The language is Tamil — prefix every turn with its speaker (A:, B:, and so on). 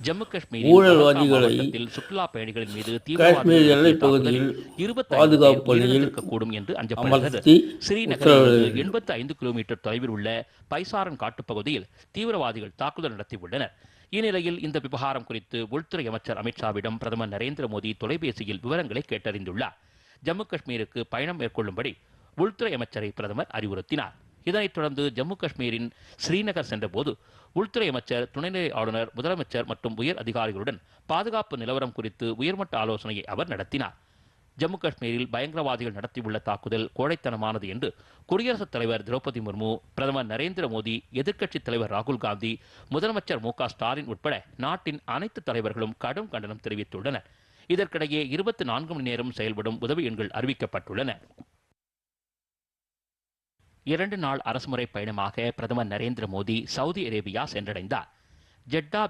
A: ஜம்மு காஷ்மீரில்
B: ஊழல்வாதிகளை
A: சுற்றுலா பயணிகளின் மீது
B: காஷ்மீர் எல்லைப் பகுதியில் பாதுகாப்பு பணியில்
A: கூடும் என்று அஞ்சப்படுகிறது ஸ்ரீநகரிலிருந்து எண்பத்தி ஐந்து கிலோமீட்டர் தொலைவில் உள்ள பைசாரன் காட்டுப்பகுதியில் தீவிரவாதிகள் தாக்குதல் நடத்தியுள்ளனர். இந்நிலையில் இந்த விவகாரம் குறித்து உள்துறை அமைச்சர் அமித்ஷாவிடம் பிரதமர் நரேந்திர மோடி தொலைபேசியில் விவரங்களை கேட்டறிந்துள்ளார். ஜம்மு காஷ்மீருக்கு பயணம் மேற்கொள்ளும்படி உள்துறை அமைச்சரை பிரதமர் அறிவுறுத்தினார். இதனைத் தொடர்ந்து ஜம்மு காஷ்மீரின் ஸ்ரீநகர் சென்றபோது உள்துறை அமைச்சர் துணைநிலை ஆளுநர் முதலமைச்சர் மற்றும் உயர் அதிகாரிகளுடன் பாதுகாப்பு நிலவரம் குறித்து உயர்மட்ட ஆலோசனையை அவர் நடத்தினார். ஜம்மு காஷ்மீரில் பயங்கரவாதிகள் நடத்தியுள்ள தாக்குதல் கோழைத்தனமானது என்று குடியரசுத் தலைவர் திரௌபதி முர்மு பிரதமர் நரேந்திர மோடி எதிர்க்கட்சித் தலைவர் ராகுல் காந்தி முதலமைச்சர் மு ஸ்டாலின் உட்பட நாட்டின் அனைத்து தலைவர்களும் கடும் கண்டனம் தெரிவித்துள்ளனர். இதற்கிடையே இருபத்தி நான்கு மணி நேரம் செயல்படும் உதவி எண்கள் அறிவிக்கப்பட்டுள்ளன. இரண்டு நாள் அரசுமுறை பயணமாக பிரதமர் நரேந்திர மோடி சவுதி அரேபியா சென்றடைந்தார். ஜெட்டா